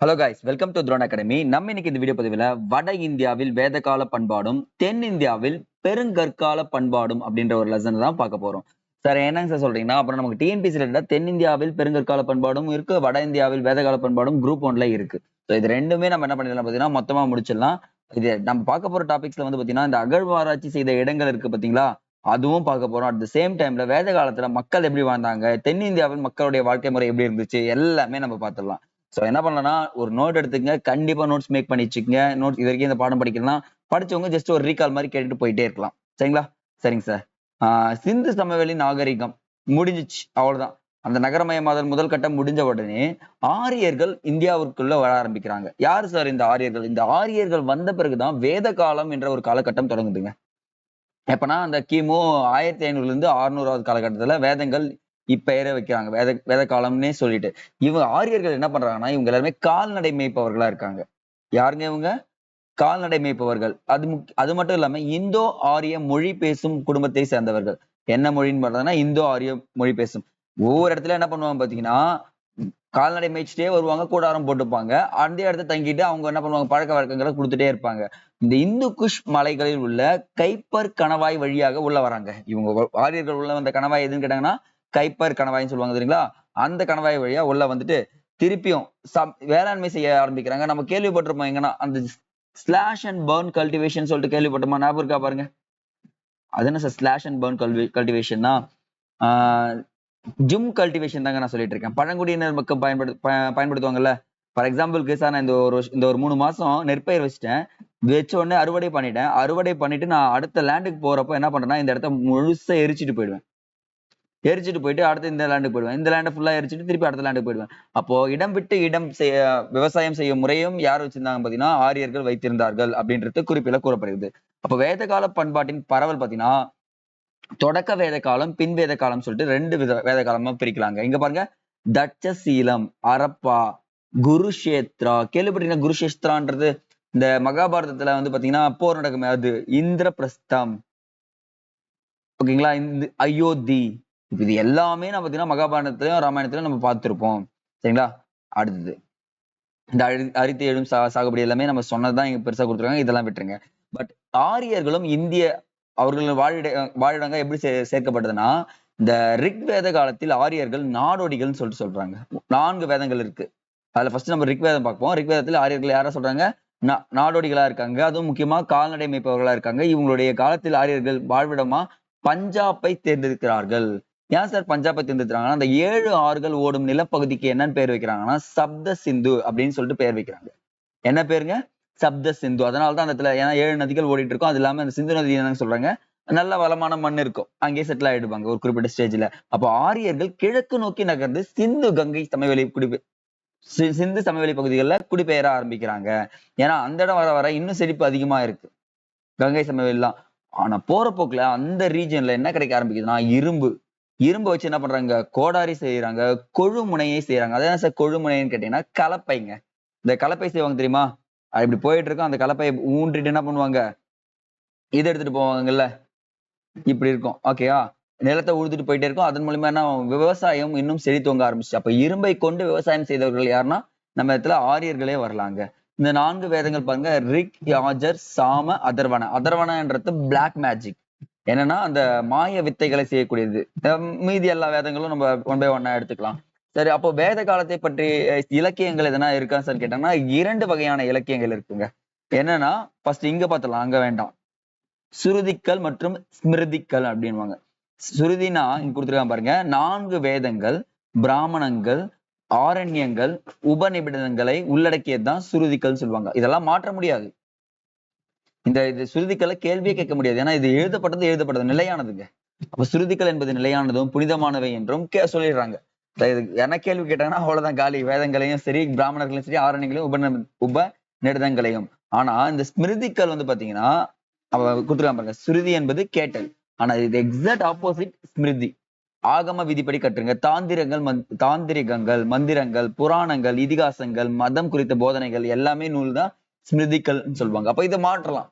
Hello guys welcome to drone academy நம்ம இன்னைக்கு இந்த வீடியோ பதிவில் வட இந்தியாவில் வேதகால பண்பாடும் தென் இந்தியாவில் பெருங்கற்கால பண்பாடும் அப்படின்ற ஒரு லெசன் தான் பார்க்க போறோம். சார் என்னங்க சார் சொல்றீங்கன்னா அப்புறம் நமக்கு டிஎன்பிசி ரிலேட்டட் தென்னிந்தியாவில் பெருங்கற்கால பண்பாடும் இருக்கு வட இந்தியாவில் வேதகால பண்பாடும் குரூப் ஒன்ல இருக்கு. ஸோ இது ரெண்டுமே நம்ம என்ன பண்ணிடலாம் பார்த்தீங்கன்னா மொத்தமா முடிச்சிடலாம். இது நம்ம பார்க்க போற டாபிக்ஸ்ல வந்து பார்த்தீங்கன்னா இந்த அகழ்வாராய்ச்சி செய்த இடங்கள் இருக்கு பார்த்தீங்களா? அதுவும் பார்க்க போறோம். அட் த சேம் டைம்ல வேத காலத்துல மக்கள் எப்படி வாழ்ந்தாங்க? தென்னிந்தியாவில் மக்களுடைய வாழ்க்கை முறை எப்படி இருந்துச்சு? எல்லாமே நம்ம பார்த்துடலாம். ஸோ என்ன பண்ணலன்னா ஒரு நோட் எடுத்துங்க கண்டிப்பா நோட்ஸ் மேக் பண்ணி வச்சுக்கோங்க. நோட்ஸ் இது வரைக்கும் இந்த பாடம் படிக்கலாம் படிச்சவங்க ஜஸ்ட் ஒரு ரீகால் மாதிரி கேட்டுட்டு போயிட்டே இருக்கலாம். சரிங்களா? சரிங்க சார் சிந்து சமவெளி நாகரிகம் முடிஞ்சிச்சு. அவ்வளவுதான். அந்த நகரமயமாதல் முதல் கட்டம் முடிஞ்ச உடனே ஆரியர்கள் இந்தியாவிற்குள்ள வர ஆரம்பிக்கிறாங்க. யார் சார் இந்த ஆரியர்கள்? இந்த ஆரியர்கள் வந்த பிறகுதான் வேத காலம் என்ற ஒரு காலகட்டம் தொடங்குதுங்க. எப்பனா அந்த கிமு ஆயிரத்தி ஐநூறுல இருந்து அறுநூறாவது காலகட்டத்துல வேதங்கள் இப்பெயரை வைக்கிறாங்க. வேத வேத காலம்னே சொல்லிட்டு. இவங்க ஆரியர்கள் என்ன பண்றாங்கன்னா இவங்க எல்லாருமே கால்நடை மேய்ப்பவர்களா இருக்காங்க. யாருங்க இவங்க? கால்நடை மேய்ப்பவர்கள் அது முக் அது மட்டும் இல்லாம இந்தோ ஆரிய மொழி பேசும் குடும்பத்தை சேர்ந்தவர்கள். என்ன மொழின்னு பார்த்தோம்னா இந்தோ ஆரிய மொழி பேசும். ஒவ்வொரு இடத்துல என்ன பண்ணுவாங்க பாத்தீங்கன்னா கால்நடை மேய்ச்சிட்டே வருவாங்க கூடாரம் போட்டுப்பாங்க. அந்த இடத்துல தங்கிட்டு அவங்க என்ன பண்ணுவாங்க பழக்க வழக்கங்களை கொடுத்துட்டே இருப்பாங்க. இந்த இந்து குஷ் மலைகளில் உள்ள கைப்பர் கணவாய் வழியாக உள்ள வராங்க. இவங்க ஆரியர்கள் உள்ள வந்த கணவாய் எதுன்னு கேட்டாங்கன்னா கைப்பர் கணவாய்ன்னு சொல்லுவாங்க தெரியுங்களா? அந்த கணவாய் வழியா உள்ள வந்துட்டு திருப்பியும் சம் வேளாண்மை செய்ய ஆரம்பிக்கிறாங்க. நம்ம கேள்விப்பட்டிருப்போம் எங்கன்னா அந்த ஸ்லாஷ் அண்ட் பர்ன் கல்டிவேஷன் சொல்லிட்டு கேள்விப்பட்டோமா ஞாபகம் இருக்கா பாருங்க. அது என்ன சார் ஸ்லாஷ் அண்ட் பர்ன் கல்வி கல்டிவேஷன்னா ஜிம் கல்டிவேஷன் தாங்க நான் சொல்லிட்டு இருக்கேன். பழங்குடியினர் மக்கள் பயன்படு ப- பயன்படுத்துவாங்கல்ல? ஃபார் எக்ஸாம்பிளுக்கு சார் நான் இந்த ஒரு இந்த ஒரு மூணு மாசம் நெற்பயிர் வச்சுட்டேன். வச்ச உடனே அறுவடை பண்ணிட்டேன். அறுவடை பண்ணிட்டு நான் அடுத்த லேண்டுக்கு போறப்போ என்ன பண்றேன்னா இந்த இடத்த முழுசா எரிச்சிட்டு போயிடுவேன். எரிச்சிட்டு போயிட்டு அடுத்து இந்த லேண்டுக்கு போயிடுவேன். இந்த லேண்டை ஃபுல்லா எரிச்சிட்டு திருப்பி அடுத்த லேண்டுக்கு போயிடுவேன். அப்போ இடம் விட்டு இடம் செய்ய விவசாயம் செய்யும் முறையும் யார் வச்சிருந்தாங்க பாத்தீங்கன்னா ஆரியர்கள் வைத்திருந்தார்கள் அப்படின்றது குறிப்பில கூறப்படுகிறது. அப்போ வேதகால பண்பாட்டின் பரவல் பாத்தீங்கன்னா தொடக்க வேத காலம் பின் வேத காலம் சொல்லிட்டு ரெண்டு வித வேத காலமா பிரிக்கலாங்க. இங்க பாருங்க. தட்சசீலம் அரப்பா குருஷேத்ரா. கேள்விப்பட்டீங்கன்னா குருஷேத்ரான்றது இந்த மகாபாரதத்துல வந்து பாத்தீங்கன்னா போர் நடக்குமே அது இந்திரபிரஸ்தம். ஓகேங்களா? இந்த அயோத்தி. இப்போ இது எல்லாமே நம்ம பாத்தீங்கன்னா மகாபாரதத்திலையும் ராமாயணத்திலையும் நம்ம பார்த்துருப்போம். சரிங்களா? அடுத்தது. இந்த அழி அரித்து எழும் சா சாகுபடி எல்லாமே நம்ம சொன்னதுதான் இங்க பெருசா கொடுத்துருக்காங்க. இதெல்லாம் விட்டுருங்க. பட் ஆரியர்களும் இந்திய அவர்கள் வாழிட வாழிடங்க எப்படி சே சேர்க்கப்பட்டதுன்னா இந்த ரிக் வேத காலத்தில் ஆரியர்கள் நாடோடிகள்னு சொல்லிட்டு சொல்றாங்க. நான்கு வேதங்கள் இருக்கு. அதுல ஃபர்ஸ்ட் நம்ம ரிக் வேதம் பார்ப்போம். ரிக் வேதத்தில் ஆரியர்கள் யாரா சொல்றாங்க? நாடோடிகளா இருக்காங்க. அதுவும் முக்கியமா கால்நடை மேய்ப்பவர்களா இருக்காங்க. இவங்களுடைய காலத்தில் ஆரியர்கள் வாழ்விடமா பஞ்சாப்பை தேர்ந்தெடுக்கிறார்கள். ஏன் சார் பஞ்சாபை தேர்ந்தெடுக்கிறாங்கன்னா அந்த ஏழு ஆறுகள் ஓடும் நிலப்பகுதிக்கு என்னன்னு பேர் வைக்கிறாங்கன்னா சப்த சிந்து அப்படின்னு சொல்லிட்டு பேர் வைக்கிறாங்க. என்ன பேருங்க? சப்த சிந்து. அதனால தான் அந்த இடத்துல ஏன்னா ஏழு நதிகள் ஓடிட்டு இருக்கும். அது இல்லாம அந்த சிந்து நதி என்னன்னு சொல்றாங்க. நல்ல வளமான மண் இருக்கும். அங்கேயே செட்டில் ஆயிடுவாங்க ஒரு குறிப்பிட்ட ஸ்டேஜ்ல அப்போ ஆரியர்கள் கிழக்கு நோக்கி நகர்ந்து சிந்து கங்கை சமவெளி குடி சி- சிந்து சமவெளி பகுதிகளில் குடிபெயர ஆரம்பிக்கிறாங்க. ஏன்னா அந்த இடம் வர வர இன்னும் செழிப்பு அதிகமா இருக்கு. கங்கை சமவெளிலாம். ஆனா போற போக்குல அந்த ரீஜன்ல என்ன கிடைக்க ஆரம்பிக்குதுன்னா இரும்பு. இரும்பு வச்சு என்ன பண்றாங்க? கோடாரி செய்யறாங்க கொழுமுனையை செய்யறாங்க அதான் சார் கொழுமுனைன்னு கேட்டீங்கன்னா கலப்பைங்க. இந்த கலப்பை செய்வாங்க தெரியுமா? அது இப்படி போயிட்டு இருக்கோம். அந்த கலப்பையை ஊன்றிட்டு என்ன பண்ணுவாங்க? இதை எடுத்துட்டு போவாங்கல்ல? இப்படி இருக்கும். ஓகேயா நிலத்தை உழுதுட்டு போயிட்டே இருக்கும். அதன் மூலியமா என்ன விவசாயம் இன்னும் செழித்தோங்க ஆரம்பிச்சு அப்ப இரும்பை கொண்டு விவசாயம் செய்தவர்கள் யாருன்னா நம்ம இடத்துல ஆரியர்களே வரலாங்க. இந்த நான்கு வேதங்கள் பாருங்க. ரிக் யாஜர் சாம அதர்வன. அதர்வனன்றது பிளாக் மேஜிக் என்னன்னா அந்த மாய வித்தைகளை செய்யக்கூடியது. மீதி எல்லா வேதங்களும் நம்ம ஒன் பை ஒன்னா எடுத்துக்கலாம். சரி அப்போ வேத காலத்தை பற்றி இலக்கியங்கள் எதனா இருக்கா சார் கேட்டோம்னா இரண்டு வகையான இலக்கியங்கள் இருக்குங்க. என்னன்னா ஃபர்ஸ்ட் இங்க பார்த்தலாம் அங்க வேண்டாம். சுருதிக்கள் மற்றும் ஸ்மிருதிக்கள் அப்படின்வாங்க சுருதினா இங்க கொடுத்துருக்காங்க பாருங்க நான்கு வேதங்கள் பிராமணங்கள் ஆரண்யங்கள் உபநிபிடங்களை உள்ளடக்கியதுதான் சுருதிக்கள்னு சொல்லுவாங்க. இதெல்லாம் மாற்ற முடியாது. இந்த இது சுருதிக்களை கேள்வியே கேட்க முடியாது. ஏன்னா இது எழுதப்பட்டது எழுதப்பட்டது நிலையானதுங்க. அப்ப சுருதிகள் என்பது நிலையானதும் புனிதமானவை என்றும் கே சொல்லிடுறாங்க. என்ன கேள்வி கேட்டாங்கன்னா அவ்வளவுதான் காலி வேதங்களையும் சரி பிராமணர்களையும் சரி ஆரண்யங்களையும் உப உப நெடுதங்களையும். ஆனா இந்த ஸ்மிருதிகள் வந்து பாத்தீங்கன்னா அவ கொடுத்துருக்காங்க பாருங்க சுருதி என்பது கேட்டல். ஆனா இது எக்ஸாக்ட் ஆப்போசிட் ஸ்மிருதி. ஆகம விதிப்படி கட்டுருங்க தாந்திரங்கள் மந் தாந்திரிகங்கள் மந்திரங்கள் புராணங்கள் இதிகாசங்கள் மதம் குறித்த போதனைகள் எல்லாமே நூல் தான் ஸ்மிருதிகள் சொல்லுவாங்க. அப்ப இதை மாற்றலாம்.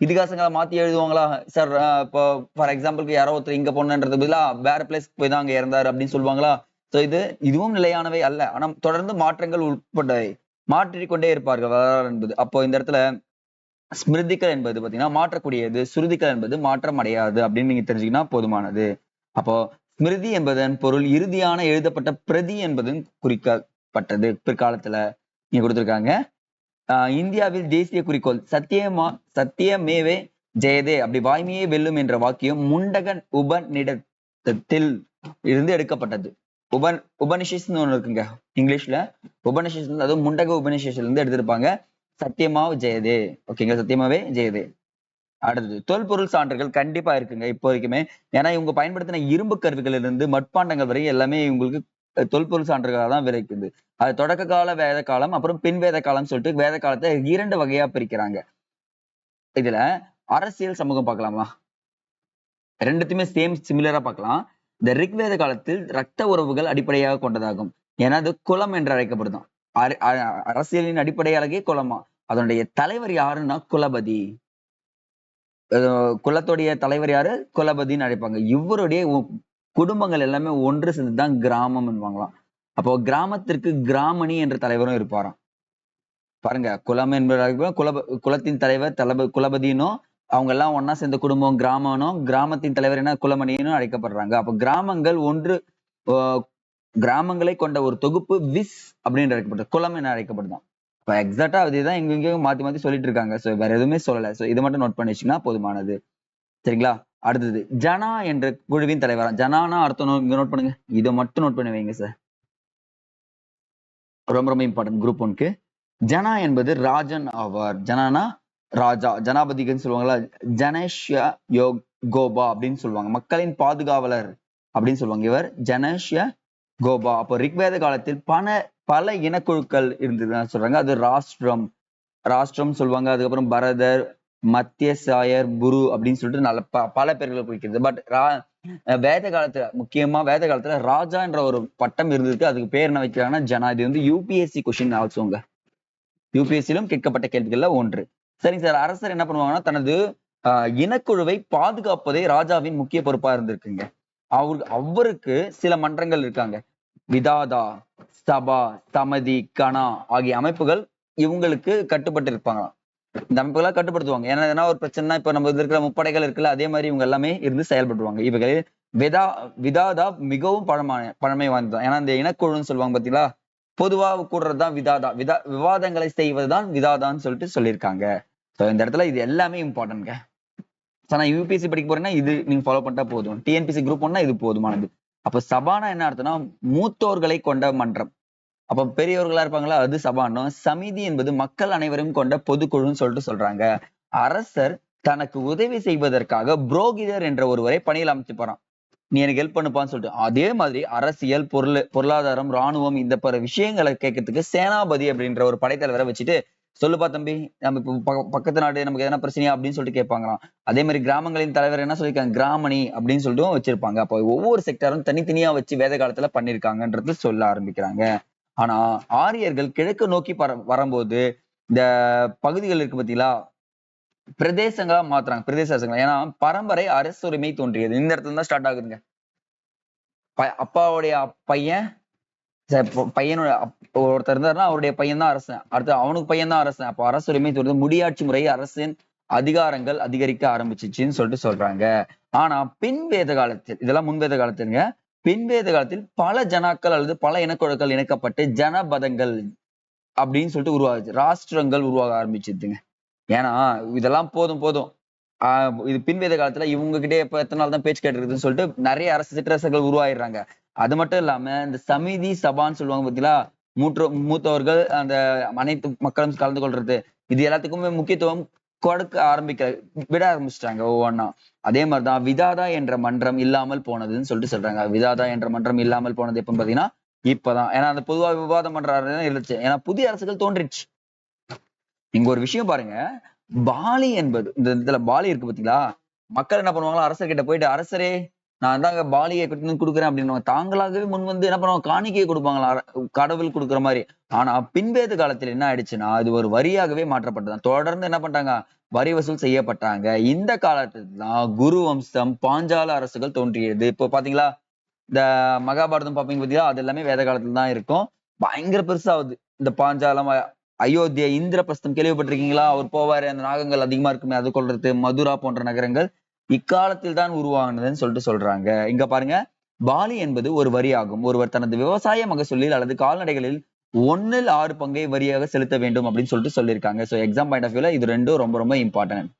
இதிகாசங்களை மாத்தி எழுதுவாங்களா? சார் இப்போ ஃபார் எக்ஸாம்பிளுக்கு யாரோ ஒருத்தர் இங்க போனன்றது பதிலா வேற பிளேஸ் போய் தான் அங்க இறந்தாரு அப்படின்னு சொல்லுவாங்களா? ஸோ இது இதுவும் நிலையானவை அல்ல. ஆனால் தொடர்ந்து மாற்றங்கள் உட்பட்டவை மாற்றிக்கொண்டே இருப்பார்கள் வரலாறு என்பது. அப்போ இந்த இடத்துல ஸ்மிருதிகள் என்பது பாத்தீங்கன்னா மாற்றக்கூடியது சுருதிகள் என்பது மாற்றம் அடையாது அப்படின்னு நீங்க தெரிஞ்சுக்கினா போதுமானது. அப்போ ஸ்மிருதி என்பதன் பொருள் இறுதியான எழுதப்பட்ட பிரதி என்பதும் குறிக்கப்பட்டது. பிற்காலத்துல இங்க கொடுத்துருக்காங்க. இந்தியாவில் தேசிய குறிக்கோள் சத்தியமா சத்தியமேவே ஜெயதே அப்படி வாய்மையே வெல்லும் என்ற வாக்கியம் முண்டகன் உபநிடத்தில் இருந்து எடுக்கப்பட்டது. உபன் உபனிஷிஸ்னு ஒன்று இருக்குங்க இங்கிலீஷ்ல. உபனிஷிஸ் அதுவும் முண்டக உபனிஷத்துல இருந்து எடுத்திருப்பாங்க. சத்தியமாவ் ஜெயதே ஓகேங்க சத்தியமாவே ஜெயதே. அடுத்தது தொல்பொருள் சான்றுகள் கண்டிப்பா இருக்குங்க இப்போ வரைக்குமே. ஏன்னா இவங்க பயன்படுத்தின இரும்பு கருவிகள் இருந்து மட்பாண்டங்கள் வரை எல்லாமே இவங்களுக்கு தொல்பொருள் சான்றுகளாக தான் விளைக்குது அது தொடக்க கால வேத காலம் அப்புறம் பின் வேத காலம் சொல்லிட்டு வேத காலத்தை இரண்டு வகையா பிரிக்கிறாங்க. இதுல அரசியல் சமூகம் பார்க்கலாமா? ரெண்டுத்தையுமே சேம் சிமிலரா பார்க்கலாம். இந்த ரிக்வேத காலத்தில் ரத்த உறவுகள் அடிப்படையாக கொண்டதாகும். ஏன்னா அது குலம் என்று அழைக்கப்படுதும் அரசியலின் அடிப்படை அழகே குலமா? அதனுடைய தலைவர் யாருன்னா குலபதி. குலத்துடைய தலைவர் யாரு? குலபதின்னு அழைப்பாங்க. இவருடைய உ- குடும்பங்கள் எல்லாமே ஒன்று சேர்ந்து தான் கிராமம் என்பாங்களாம் அப்போ கிராமத்திற்கு கிராமணி என்ற தலைவரும் இருப்பாராம். பாருங்க குலம் என்பதாக குலப குலத்தின் தலைவர் தளப குலபதினும் அவங்க எல்லாம் ஒன்னா சேர்ந்த குடும்பம் கிராமனும் கிராமத்தின் தலைவர் என்ன குலமணினும் அழைக்கப்படுறாங்க. அப்போ கிராமங்கள் ஒன்று கிராமங்களை கொண்ட ஒரு தொகுப்பு விஸ் அப்படின்னு அழைக்கப்படுது குலம் என அழைக்கப்படுதான். இப்போ எக்ஸாக்டா அதுதான் எங்க மாத்தி மாத்தி சொல்லிட்டு இருக்காங்க. ஸோ வேற எதுவுமே சொல்லலை. சோ இதை மட்டும் நோட் பண்ணி வச்சுன்னா போதுமானது. சரிங்களா? அடுத்தது ஜனா என்ற குழுவின் தலைவரா? ஜனானா அர்த்தம் நோ- இங்க நோட் பண்ணுங்க. இதை மட்டும் நோட் பண்ணி வைங்க சார் ரொம்ப ரொம்ப இம்பார்ட்டன்ட் குரூப் ஒன்க்கு ஜனா என்பது ராஜன் ஆவார். ஜனானா ராஜா ஜனாபதிகன்னு சொல்லுவாங்களா ஜனேஷ்யா யோக் கோபா அப்படின்னு சொல்லுவாங்க. மக்களின் பாதுகாவலர் அப்படின்னு சொல்லுவாங்க இவர். ஜனேஷ்யா கோபா. அப்போ ரிக்வேத காலத்தில் பல பல இனக்குழுக்கள் இருந்ததுன்னு சொல்றாங்க. அது ராஷ்டிரம். ராஷ்டிரம் சொல்லுவாங்க. அதுக்கப்புறம் பரதர் மத்திய சாயர் குரு அப்படின்னு சொல்லிட்டு நல்ல ப- பல பேர்களை குறிக்கிறது. பட் வேத காலத்துல முக்கியமா வேத காலத்துல ராஜா என்ற ஒரு பட்டம் இருந்ததுக்கு அதுக்கு பேர் என்ன வைக்கிறாங்கன்னா ஜனா இது வந்து யூபிஎஸ்சி கொஸ்டின் ஆல்சோங்க யூபிஎஸ்சிலும் கேட்கப்பட்ட கேள்விகள்ல ஒன்று. சரிங்க சார். அரசர் என்ன பண்ணுவாங்கன்னா தனது ஆஹ், இனக்குழுவை பாதுகாப்பதே ராஜாவின் முக்கிய பொறுப்பா இருந்திருக்குங்க. அவரு அவருக்கு சில மன்றங்கள் இருக்காங்க. விதாதா சபா சமதி கணா ஆகிய அமைப்புகள் இவங்களுக்கு கட்டுப்பட்டு இருப்பாங்களாம் இந்த அமைப்புகளை கட்டுப்படுத்துவாங்க. ஏன்னா எதனா ஒரு பிரச்சனைனா இப்போ நம்ம இருக்கிற முப்படைகள் இருக்குல்ல அதே மாதிரி இவங்க எல்லாமே இருந்து செயல்படுவாங்க இவர்கள் விதா விதாதா மிகவும் பழமான பழமை வாய்ந்தது? ஏன்னா இந்த இனக்குழுன்னு சொல்லுவாங்க பாத்தீங்களா? பொதுவாக கூடுறதுதான் விதாதா விதா விவாதங்களை செய்வதுதான் விதாதான்னு சொல்லிட்டு சொல்லியிருக்காங்க. ஸோ இந்த இடத்துல இது எல்லாமே இம்பார்ட்டன்ட்ங்க ஸோ நான் யூபிஎஸ்சி படிக்க போறேன்னா இது நீங்க ஃபாலோ பண்ணிட்டா போதும். டிஎன்பிசி குரூப் ஒன்னா இது போதுமானது. அப்போ சபானா என்ன அர்த்தம்னா மூத்தோர்களை கொண்ட மன்றம். அப்ப பெரியவர்களா இருப்பாங்களா? அது சபானம். சமிதி என்பது மக்கள் அனைவரும் கொண்ட பொதுக்குழுன்னு சொல்லிட்டு சொல்றாங்க. அரசர் தனக்கு உதவி செய்வதற்காக புரோகிதர் என்ற ஒருவரை பணியில் அமைச்சுப்பாராம் நீ எனக்கு ஹெல்ப் பண்ணுப்பான்னு சொல்லிட்டு. அதே மாதிரி அரசியல் பொருள் பொருளாதாரம் ராணுவம் இந்த பிற விஷயங்களை கேட்கறதுக்கு சேனாபதி அப்படின்ற ஒரு படைத்தலைவரை வச்சுட்டு சொல்லுப்பா தம்பி நம்ம இப்போ பக்கத்து நாடு நமக்கு எதனா பிரச்சனையா? அப்படின்னு சொல்லிட்டு கேட்பாங்களாம். அதே மாதிரி கிராமங்களின் தலைவர் என்ன சொல்லியிருக்காங்க? கிராமணி அப்படின்னு சொல்லிட்டு வச்சிருப்பாங்க. அப்போ ஒவ்வொரு செக்டரும் தனித்தனியா வச்சு வேத காலத்துல பண்ணிருக்காங்கன்றது சொல்ல ஆரம்பிக்கிறாங்க. ஆனா ஆரியர்கள் கிழக்கு நோக்கி பர வரும்போது இந்த பகுதிகள் இருக்கு பாத்தீங்களா? பிரதேசங்களா மாத்துறாங்க பிரதேச அரசுங்களா? ஏன்னா பரம்பரை அரசுரிமை தோன்றியது. இந்த இடத்துல தான் ஸ்டார்ட் ஆகுதுங்க. அப்பாவுடைய பையன் பையனோட ஒருத்தர் இருந்தாருன்னா அவருடைய பையன் தான் அரசன். அடுத்து அவனுக்கு பையன் தான் அரசன். அப்போ அரசுரிமை தோன்றது முடியாட்சி முறை அரசின் அதிகாரங்கள் அதிகரிக்க ஆரம்பிச்சிச்சுன்னு சொல்லிட்டு சொல்றாங்க. ஆனா பின் வேத காலத்தில் இதெல்லாம் முன்வேத காலத்துலங்க. பின்வேத காலத்தில் பல ஜனாக்கள் அல்லது பல இனக்குழுக்கள் இணைக்கப்பட்டு ஜனபதங்கள் அப்படின்னு சொல்லிட்டு உருவாகுச்சு ராஷ்டிரங்கள் உருவாக ஆரம்பிச்சிருதுங்க ஏன்னா இதெல்லாம் போதும் போதும். ஆஹ் இது பின்வேத காலத்துல இவங்க கிட்டே இப்ப எத்தனை நாள் தான் பேச்சு கேட்டுருக்குதுன்னு சொல்லிட்டு நிறைய அரசு சிற்றரசுகள் உருவாயிடுறாங்க. அது மட்டும் இல்லாம இந்த சமிதி சபான்னு சொல்லுவாங்க பாத்தீங்களா? மூற்ற மூத்தவர்கள் அந்த அனைத்து மக்களும் கலந்து கொள்றது. இது எல்லாத்துக்குமே முக்கியத்துவம் கொடுக்க ஆரம்பிக்க விட ஆரம்பிச்சிட்டாங்க ஒவ்வொன்னா. அதே மாதிரிதான் விதாதா என்ற மன்றம் இல்லாமல் போனதுன்னு சொல்லிட்டு சொல்றாங்க. விதாதா என்ற மன்றம் இல்லாமல் போனது எப்பன்னு பாத்தீங்கன்னா இப்பதான். ஏன்னா அந்த பொதுவா விவாதம் பண்றாரு இருந்துச்சு. ஏன்னா புதிய அரசுகள் தோன்றிடுச்சு. இங்க ஒரு விஷயம் பாருங்க. பாலி என்பது இந்த இதுல பாலி இருக்கு பாத்தீங்களா? மக்கள் என்ன பண்ணுவாங்களோ அரசர்கிட்ட போயிட்டு அரசரே நான் தாங்க பாலியை கட்டணும் கொடுக்குறேன் அப்படின்னு தாங்களாகவே முன் வந்து என்ன பண்ணுவாங்க? காணிக்கையை கொடுப்பாங்களா? கடவுள் கொடுக்குற மாதிரி. ஆனா பின்பேது காலத்துல என்ன ஆயிடுச்சுன்னா இது ஒரு வரியாகவே மாற்றப்பட்டதான் தொடர்ந்து என்ன பண்ணிட்டாங்க? வரி வசூல் செய்யப்பட்டாங்க. இந்த காலத்துல குரு வம்சம் பாஞ்சால அரசுகள் தோன்றியது. இப்போ பாத்தீங்களா? இந்த மகாபாரதம் பாப்பீங்க பாத்தீங்களா? அது எல்லாமே வேத காலத்துல தான் இருக்கும். பயங்கர பெருசாகுது இந்த பாஞ்சாலம் அயோத்தியா இந்திரபிரஸ்தம் கேள்விப்பட்டிருக்கீங்களா? அவர் போவாரு. அந்த நாகங்கள் அதிகமா இருக்குமே அது கொள்றது மதுரா போன்ற நகரங்கள். இக்காலத்தில் தான் உருவானதுன்னு சொல்லிட்டு சொல்றாங்க. இங்க பாருங்க. பாலி என்பது ஒரு வரியாகும். ஒருவர் தனது விவசாய மகசூலில் அல்லது கால்நடைகளில் ஒன்னில் ஆறு பங்கை வரியாக செலுத்த வேண்டும் அப்படின்னு சொல்லிட்டு சொல்லியிருக்காங்க. ஸோ எக்ஸாம் பாயிண்ட் ஆஃப் வியூல இது ரெண்டும் ரொம்ப ரொம்ப இம்பார்ட்டன்ட்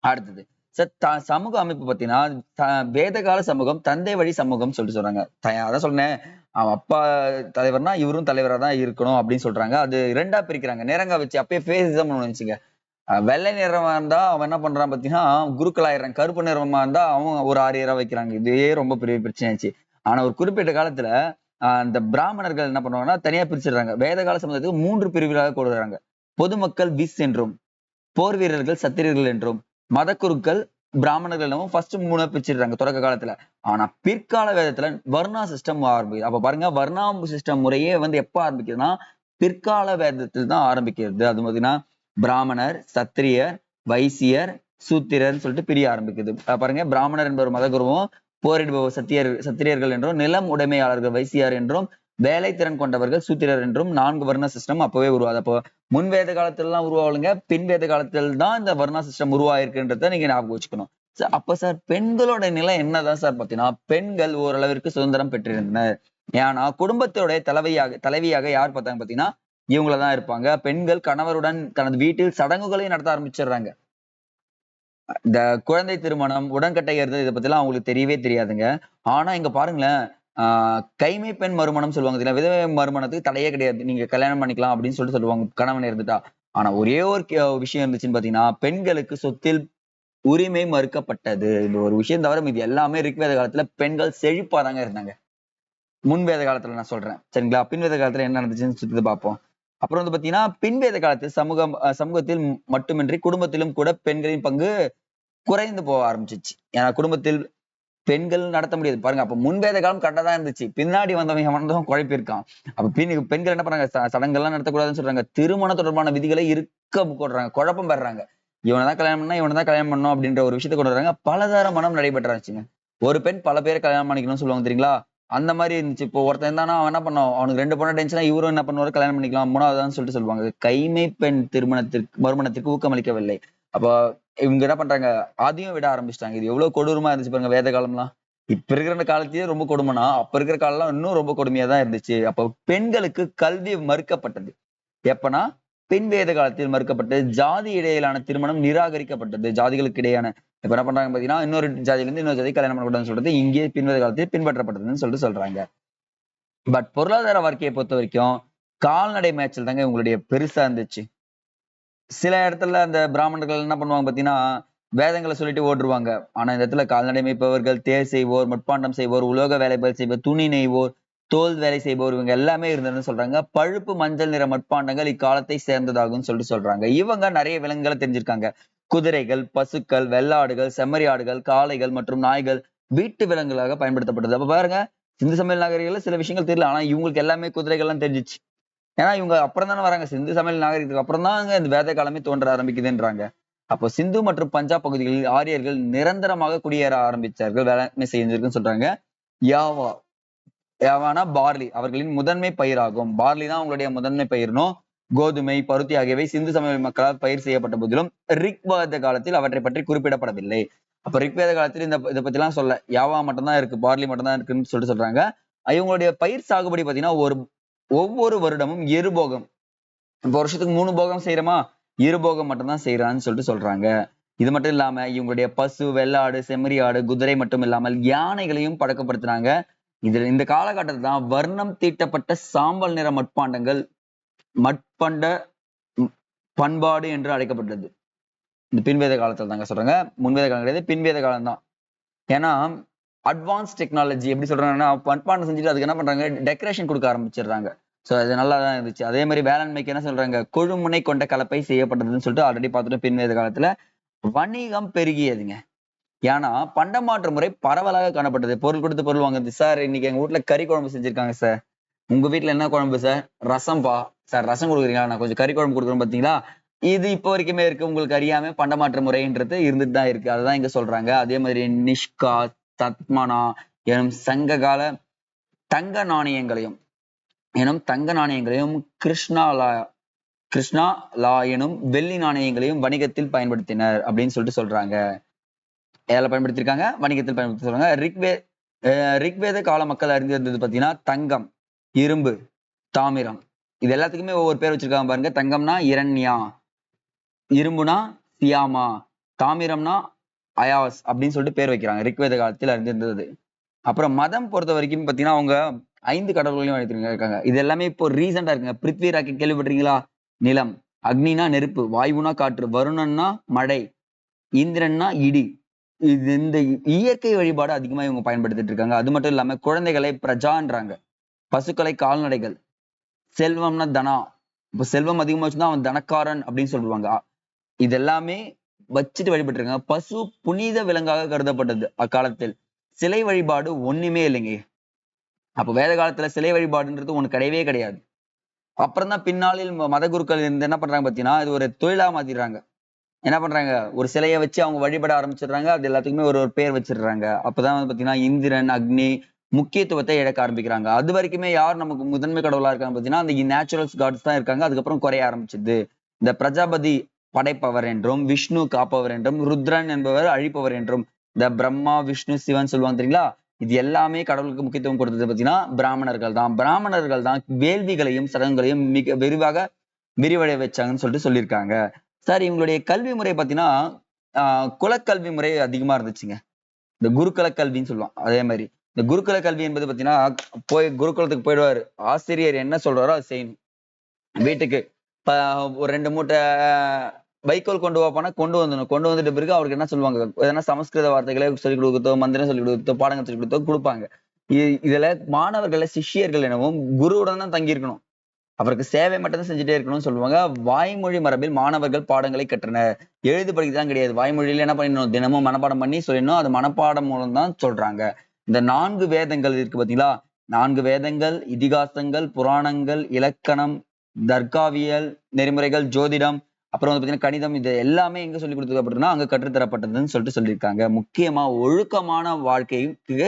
அடுத்தது. சார் த- சமூக அமைப்பு பார்த்தீங்கன்னா த- வேதகால சமூகம் தந்தை வழி சமூகம் சொல்லிட்டு சொல்றாங்க. அதான் சொன்னேன் அவன் அப்பா தலைவர்னா இவரும் தலைவராக தான் இருக்கணும் அப்படின்னு சொல்றாங்க. அது ரெண்டா பிரிக்கிறாங்க. நேரங்கா வச்சு அப்பயே ஃபேசிசம் வச்சுங்க. வெள்ளை நிறமா இருந்தா அவன் என்ன பண்றான் பாத்தீங்கன்னா குருக்கள் ஆயிடுறான் கருப்பு நிறமா இருந்தா அவன் ஒரு ஆரியரா வைக்கிறாங்க. இதே ரொம்ப பெரிய பிரச்சனையாச்சு ஆனா ஒரு குறிப்பிட்ட காலத்துல ஆஹ் அந்த பிராமணர்கள் என்ன பண்ணுவாங்கன்னா தனியா பிரிச்சிடுறாங்க. வேத கால சமுதாயத்துக்கு மூன்று பிரிவுகளாக கொடுக்குறாங்க பொதுமக்கள் விஸ் என்றும் போர் வீரர்கள் சத்திரியர்கள் என்றும் மதக்குருக்கள் பிராமணர்கள் என்னவும் ஃபர்ஸ்ட் மூணு பிரிச்சிடுறாங்க தொடக்க காலத்துல. ஆனா பிற்கால வேதத்துல வர்ணா சிஸ்டம் ஆரம்பிக்குது அப்ப பாருங்க வர்ணா சிஸ்டம் முறையே வந்து எப்ப ஆரம்பிக்குதுன்னா பிற்கால வேதத்தில் தான் ஆரம்பிக்கிறது. அது பாத்தீங்கன்னா பிராமணர் சத்திரியர் வைசியர் சூத்திரர்னு சொல்லிட்டு பிரிய ஆரம்பிக்குது. பாருங்க பிராமணர் என்பவர் மதகுருவும் போரிடுபவர் சத்தியர் சத்திரியர்கள் என்றும் நிலம் உடைமையாளர்கள் வைசியார் என்றும் வேலை திறன் கொண்டவர்கள் சூத்திரர் என்றும் நான்கு வர்ண சிஸ்டம் அப்பவே உருவாது அப்போ முன் வேத காலத்திலலாம் எல்லாம் உருவாகலைங்க பின் வேத காலத்தில் தான் இந்த வர்ணா சிஸ்டம் உருவாயிருக்குன்றத நீங்க ஞாபகம் வச்சுக்கணும். சார் அப்ப சார் பெண்களோட நிலை என்னதான் சார் பாத்தீங்கன்னா பெண்கள் ஓரளவிற்கு சுதந்திரம் பெற்றிருந்தனர். ஏன்னா குடும்பத்தோட தலைவியாக தலைவியாக யார் பார்த்தாங்க பாத்தீங்கன்னா இவங்கள தான் இருப்பாங்க. பெண்கள் கணவருடன் தனது வீட்டில் சடங்குகளையும் நடத்த ஆரம்பிச்சிடுறாங்க. இந்த குழந்தை திருமணம் உடன்கட்டை ஏறுதல் இதை பத்திலாம் அவங்களுக்கு தெரியவே தெரியாதுங்க. ஆனா இங்க பாருங்களேன் ஆஹ் கைமை பெண் மறுமணம் சொல்லுவாங்க விதவை மறுமணத்துக்கு தடையே கிடையாது. நீங்க கல்யாணம் பண்ணிக்கலாம் அப்படின்னு சொல்லிட்டு சொல்லுவாங்க. கணவன் இருந்துட்டா ஆனா ஒரே ஒரு விஷயம் இருந்துச்சுன்னு பாத்தீங்கன்னா பெண்களுக்கு சொத்தில் உரிமை மறுக்கப்பட்டது. இந்த ஒரு விஷயம் தவிர இது எல்லாமே ரிக்வேத காலத்துல பெண்கள் செழிப்பா தாங்க இருந்தாங்க. முன் வேத காலத்துல நான் சொல்றேன். சரிங்களா? பின்வேத காலத்துல என்ன நடந்துச்சுன்னு சுத்தி பார்ப்போம். அப்புறம் வந்து பாத்தீங்கன்னா பின் வேத காலத்தில் சமூகம் அஹ் சமூகத்தில் மட்டுமின்றி குடும்பத்திலும் கூட பெண்களின் பங்கு குறைந்து போக ஆரம்பிச்சிச்சு. ஏன்னா குடும்பத்தில் பெண்கள் நடத்த முடியாது. பாருங்க அப்ப முன்பேத காலம் கரெக்டா தான் இருந்துச்சு. பின்னாடி வந்தவங்க வந்தவங்க குழப்பிருக்கான் அப்ப பின் பெண்கள் என்ன பண்றாங்க? சடங்கெல்லாம் நடத்தக்கூடாதுன்னு சொல்றாங்க. திருமண தொடர்பான விதிகளை இருக்க போடுறாங்க. குழப்பம் பெறாங்க இவனை தான் கல்யாணம் பண்ணா இவனை தான் கல்யாணம் பண்ணும் அப்படின்ற ஒரு விஷயத்தை கொண்டு வர்றாங்க. பலதார மனம் நடைபெற்றாச்சுங்க ஒரு பெண் பல பேரை கல்யாணம் பண்ணிக்கணும்னு சொல்லுவாங்க தெரியுங்களா? அந்த மாதிரி இருந்துச்சு. இப்போ ஒருத்தன் இருந்தானா அவன் என்ன பண்ணும் அவனுக்கு ரெண்டு பொண்ணு டென்ஷனா இவரும் என்ன பண்ணுவாரு? கல்யாணம் பண்ணிக்கலாம். மூணாவதுதான் சொல்லிட்டு சொல்லுவாங்க. கைமை பெண் திருமணத்திற்கு மறுமணத்திற்கு ஊக்கமளிக்கவில்லை. அப்போ இவங்க என்ன பண்றாங்க? அதையும் விட ஆரம்பிச்சிட்டாங்க. இது எவ்வளவு கொடூரமா இருந்துச்சு பாருங்க வேத காலம்லாம். இப்ப இருக்கிற காலத்திலேயே ரொம்ப கொடுமைனா அப்ப இருக்கிற காலம் இன்னும் ரொம்ப கொடுமையா தான் இருந்துச்சு. அப்போ பெண்களுக்கு கல்வி மறுக்கப்பட்டது. எப்பனா பெண் வேத காலத்தில் மறுக்கப்பட்டது. ஜாதி இடையிலான திருமணம் நிராகரிக்கப்பட்டது. ஜாதிகளுக்கு இடையான இப்ப என்ன பண்றாங்க பாத்தீங்கன்னா இன்னொரு ஜாதியில இருந்து இன்னொரு ஜாதி கல்யாணம் பண்ணக்கூடாதுன்னு சொல்றது இங்கே பின்வரு காலத்தில் பின்பற்றப்பட்டதுன்னு சொல்லிட்டு சொல்றாங்க. பட் பொருளாதார வாழ்க்கையை பொறுத்த வரைக்கும் கால்நடை மேய்ச்சல் தாங்க உங்களுடைய பெருசா இருந்துச்சு. சில இடத்துல அந்த பிராமணர்கள் என்ன பண்ணுவாங்க பாத்தீங்கன்னா வேதங்களை சொல்லிட்டு ஓடுருவாங்க. ஆனா இந்த இடத்துல கால்நடை மேய்ப்பவர்கள் தேர் செய்வோர் மட்பாண்டம் செய்வோர் உலோக வேலைகள் செய்வோர் துணி நெய்வோர் தோல் வேலை செய்பவர் இவங்க எல்லாமே இருந்ததுன்னு சொல்றாங்க. பழுப்பு மஞ்சள் நிற மட்பாண்டங்கள் இக்காலத்தை சேர்ந்ததாகும் சொல்லிட்டு சொல்றாங்க. இவங்க நிறைய விலங்குகளை தெரிஞ்சிருக்காங்க. குதிரைகள் பசுக்கள் வெள்ளாடுகள் செம்மறி ஆடுகள் காளைகள் மற்றும் நாய்கள் வீட்டு விலங்குகளாக பயன்படுத்தப்பட்டது. அப்ப பாருங்க சிந்து சமையல் நாகரிகங்கள்ல சில விஷயங்கள் தெரியல. ஆனா இவங்களுக்கு எல்லாமே குதிரைகள்லாம் தெரிஞ்சிச்சு. ஏன்னா இவங்க அப்புறம் தானே வராங்க. சிந்து சமையல் நாகரிகத்துக்கு அப்புறம் தான் இந்த வேத காலமே தோன்ற ஆரம்பிக்குதுன்றாங்க. அப்போ சிந்து மற்றும் பஞ்சாப் பகுதிகளில் ஆரியர்கள் நிரந்தரமாக குடியேற ஆரம்பிச்சார்கள். வேளாண்மை செஞ்சிருக்குன்னு சொல்றாங்க. யாவா யாவானா பார்லி அவர்களின் முதன்மை பயிராகும். பார்லி தான் அவங்களுடைய முதன்மை பயிர்னும் கோதுமை பருத்தி ஆகியவை சிந்து சமவெளி மக்களால் பயிர் செய்யப்பட்ட போதிலும் ரிக்வேத காலத்தில் அவற்றை பற்றி குறிப்பிடப்படவில்லை. அப்ப ரிக்வேத காலத்தில் இந்த இதை பத்தி எல்லாம் சொல்ல யாவா மட்டும்தான் இருக்கு பார்லி மட்டும்தான் இருக்குன்னு சொல்லிட்டு சொல்றாங்க. இவங்களுடைய பயிர் சாகுபடி பாத்தீங்கன்னா ஒரு ஒவ்வொரு வருடமும் இருபோகம் இப்போ வருஷத்துக்கு மூணு போகம் செய்யறோமா? இருபோகம் மட்டும்தான் செய்யறான்னு சொல்லிட்டு சொல்றாங்க. இது மட்டும் இல்லாம இவங்களுடைய பசு வெள்ளாடு செம்மறி ஆடு குதிரை மட்டும் இல்லாமல் யானைகளையும் பழக்கப்படுத்தினாங்க இதுல இந்த காலகட்டத்தில் தான் வர்ணம் தீட்டப்பட்ட சாம்பல் நிற மட்பாண்டங்கள் மட்பண்ட பண்பாடு என்று அழைக்கப்பட்டது. இந்த பின்வேத காலத்துல தாங்க சொல்றாங்க. முன்வேத காலம் கிடையாது பின்வேத காலம் தான் ஏன்னா அட்வான்ஸ் டெக்னாலஜி எப்படி சொல்றாங்கன்னா பண்பாடு செஞ்சுட்டு அதுக்கு என்ன பண்றாங்க? டெக்கரேஷன் கொடுக்க ஆரம்பிச்சிடுறாங்க. ஸோ அது நல்லா தான் இருந்துச்சு. அதே மாதிரி வேளாண்மைக்கு என்ன சொல்றாங்க? கொழுமுனை கொண்ட கலப்பை செய்யப்பட்டதுன்னு சொல்லிட்டு ஆல்ரெடி பார்த்துட்டு பின்வேத காலத்துல வணிகம் பெருகியதுங்க. ஏன்னா பண்டமாற்று முறை பரவலாக காணப்பட்டது. பொருள் கொடுத்து பொருள் வாங்குறது. சார் இன்னைக்கு எங்க வீட்ல கறி குழம்பு செஞ்சிருக்காங்க சார். உங்க வீட்டுல என்ன குழம்பு சார் ரசம்பா. சார் ரசம் கொடுக்குறீங்களா? நான் கொஞ்சம் கறி குழம்பு கொடுக்குறேன் பாத்தீங்களா? இது இப்போ வரைக்குமே இருக்கு. உங்களுக்கு அறியாம பண்டமாற்று முறைன்றது இருந்துட்டு தான் இருக்கு. அதுதான் இங்க சொல்றாங்க. அதே மாதிரி நிஷ்கா தத்மனா எனும் சங்ககால தங்க நாணயங்களையும் எனும் தங்க நாணயங்களையும் கிருஷ்ணாலா கிருஷ்ணா லா எனும் வெள்ளி நாணயங்களையும் வணிகத்தில் பயன்படுத்தினர் அப்படின்னு சொல்லிட்டு சொல்றாங்க. எதில் பயன்படுத்தியிருக்காங்க வணிகத்தில் பயன்படுத்தி சொல்றாங்க. ரிக்வே ரிக்வேத கால மக்கள் அறிந்திருந்தது பார்த்தீங்கன்னா தங்கம். இரும்பு தாமிரம். இது எல்லாத்துக்குமே ஒவ்வொரு பேர் வச்சிருக்காங்க பாருங்க. தங்கம்னா இரண்யா இரும்புனா சியாமா தாமிரம்னா அயாஸ் அப்படின்னு சொல்லிட்டு பேர் வைக்கிறாங்க. ரிக்வேத காலத்தில் அறிந்திருந்தது. அப்புறம் மதம் பொறுத்த வரைக்கும் பார்த்தீங்கன்னா அவங்க ஐந்து கடவுள்களையும் வைத்திருக்காங்க இது எல்லாமே இப்போ ரீசெண்டாக இருக்குங்க. பிருத்வி ராக்கெட் கேள்விப்பட்டிருக்கீங்களா? நிலம். அக்னினா நெருப்பு வாயுனா காற்று வருணன்னா மழை இந்திரன்னா இடி. இது இந்த இயற்கை வழிபாடு அதிகமாக இவங்க பயன்படுத்திட்டு இருக்காங்க. அது மட்டும் இல்லாமல் குழந்தைகளை பிரஜான்றாங்க. பசுக்களை கால்நடைகள். செல்வம்னா தனா. இப்போ செல்வம் அதிகமா வச்சுதான் அவன் தனக்காரன் அப்படின்னு சொல்லுவாங்க. இது எல்லாமே வச்சுட்டு வழிபட்டு இருக்காங்க பசு புனித விலங்காக கருதப்பட்டது அக்காலத்தில். சிலை வழிபாடு ஒண்ணுமே இல்லைங்க. அப்போ வேத காலத்துல சிலை வழிபாடுன்றது ஒண்ணு கிடையவே கிடையாது. அப்புறம் தான் பின்னாளில் மத குருக்கள் இருந்து என்ன பண்றாங்க பாத்தீங்கன்னா இது ஒரு தொழிலா மாத்திடுறாங்க. என்ன பண்றாங்க? ஒரு சிலையை வச்சு அவங்க வழிபட ஆரம்பிச்சிடுறாங்க. அது எல்லாத்துக்குமே ஒரு ஒரு பேர் வச்சிடுறாங்க. அப்பதான் வந்து பாத்தீங்கன்னா இந்திரன் அக்னி முக்கியத்துவத்தை இழக்க ஆரம்பிக்கிறாங்க. அது வரைக்குமே யார் நமக்கு முதன்மை கடவுளா இருக்காங்க பாத்தீங்கன்னா அந்த நேச்சுரல்ஸ் காட்ஸ் தான் இருக்காங்க. அதுக்கப்புறம் குறைய ஆரம்பிச்சது. இந்த பிரஜாபதி படைப்பவர் என்றும் விஷ்ணு காப்பவர் என்றும் ருத்ரன் என்பவர் அழிப்பவர் என்றும் இந்த பிரம்மா விஷ்ணு சிவன் சொல்லுவாங்க தெரியுங்களா? இது எல்லாமே கடவுளுக்கு முக்கியத்துவம் கொடுத்தது பாத்தீங்கன்னா பிராமணர்கள் தான். பிராமணர்கள் தான் வேள்விகளையும் சடங்குகளையும் மிக விரிவாக விரிவடைய வச்சாங்கன்னு சொல்லிட்டு சொல்லியிருக்காங்க. சார் இவங்களுடைய கல்வி முறை பாத்தீங்கன்னா ஆஹ் குலக்கல்வி முறை அதிகமா இருந்துச்சுங்க. இந்த குருக்கல கல்வின்னு சொல்லுவோம் அதே மாதிரி இந்த குருகுல கல்வி என்பது பாத்தீங்கன்னா போய் குருகுலத்துக்கு போயிடுவாரு. ஆசிரியர் என்ன சொல்றாரோ அதை செய்யணும். வீட்டுக்கு ஒரு ரெண்டு மூட்டை வைக்கோல் கொண்டு வாப்பானா கொண்டு வந்துடணும். கொண்டு வந்துட்டு பிறகு அவருக்கு என்ன சொல்லுவாங்க? எதனா சமஸ்கிருத வார்த்தைகளை சொல்லிக் கொடுத்தோ மந்திரம் சொல்லிக் கொடுத்தோ பாடங்கள் சொல்லிக் கொடுத்தோ கொடுப்பாங்க. இ- இதுல மாணவர்களை சிஷ்யர்கள் எனவும் குருவுடன் தான் தங்கியிருக்கணும். அவருக்கு சேவை மட்டும் தான் செஞ்சுட்டே இருக்கணும்னு சொல்லுவாங்க. வாய்மொழி மரபில் மாணவர்கள் பாடங்களை கற்றனர். எழுது படிக்கதான் கிடையாது. வாய்மொழியில என்ன பண்ணிடணும்? தினமும் மனப்பாடம் பண்ணி சொல்லிடணும் அது மனப்பாடம் மூலம் தான் சொல்றாங்க. இந்த நான்கு வேதங்கள் இருக்கு பாத்தீங்களா? நான்கு வேதங்கள் இதிகாசங்கள் புராணங்கள் இலக்கணம் தர்காவியல் நெறிமுறைகள் ஜோதிடம் அப்புறம் வந்து பாத்தீங்கன்னா கணிதம் இது எல்லாமே எங்க சொல்லி கொடுத்துருக்கப்பட்டதுன்னா அங்க கற்றுத்தரப்பட்டதுன்னு சொல்லிட்டு சொல்லியிருக்காங்க. முக்கியமா ஒழுக்கமான வாழ்க்கைக்கு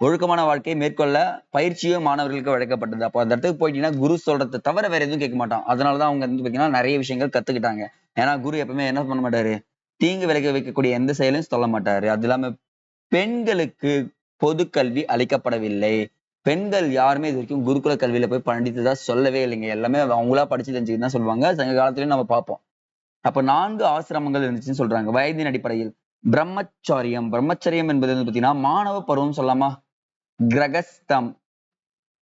ஒழுக்கமான வாழ்க்கையை மேற்கொள்ள பயிற்சியும் மாணவர்களுக்கு வழங்கப்பட்டது. அப்போ அந்த இடத்துக்கு போயிட்டீங்கன்னா குரு சொல்றதை தவிர வேற எதுவும் கேட்க மாட்டான். அதனாலதான் அவங்க வந்து பார்த்தீங்கன்னா நிறைய விஷயங்கள் கத்துக்கிட்டாங்க. ஏன்னா குரு எப்பவுமே என்ன பண்ண மாட்டாரு? தீங்கு விளைக்க வைக்கக்கூடிய எந்த செயலையும் சொல்ல மாட்டாரு. அது இல்லாம பெண்களுக்கு பொது கல்வி அளிக்கப்படவில்லை. பெண்கள் யாருமே இது வரைக்கும் குருகுல கல்வியில போய் பண்டித்ததா சொல்லவே இல்லைங்க. எல்லாமே அவங்களா படிச்சு தெரிஞ்சுக்கிட்டு தான் சொல்லுவாங்க. சங்க காலத்துலயும் நம்ம பார்ப்போம். அப்ப நான்கு ஆசிரமங்கள் இருந்துச்சுன்னு சொல்றாங்க. வயதின் அடிப்படையில். பிரம்மச்சாரியம். பிரம்மச்சரியம் என்பது வந்து பாத்தீங்கன்னா மாணவ பருவம் சொல்லாமா கிரகஸ்தம்.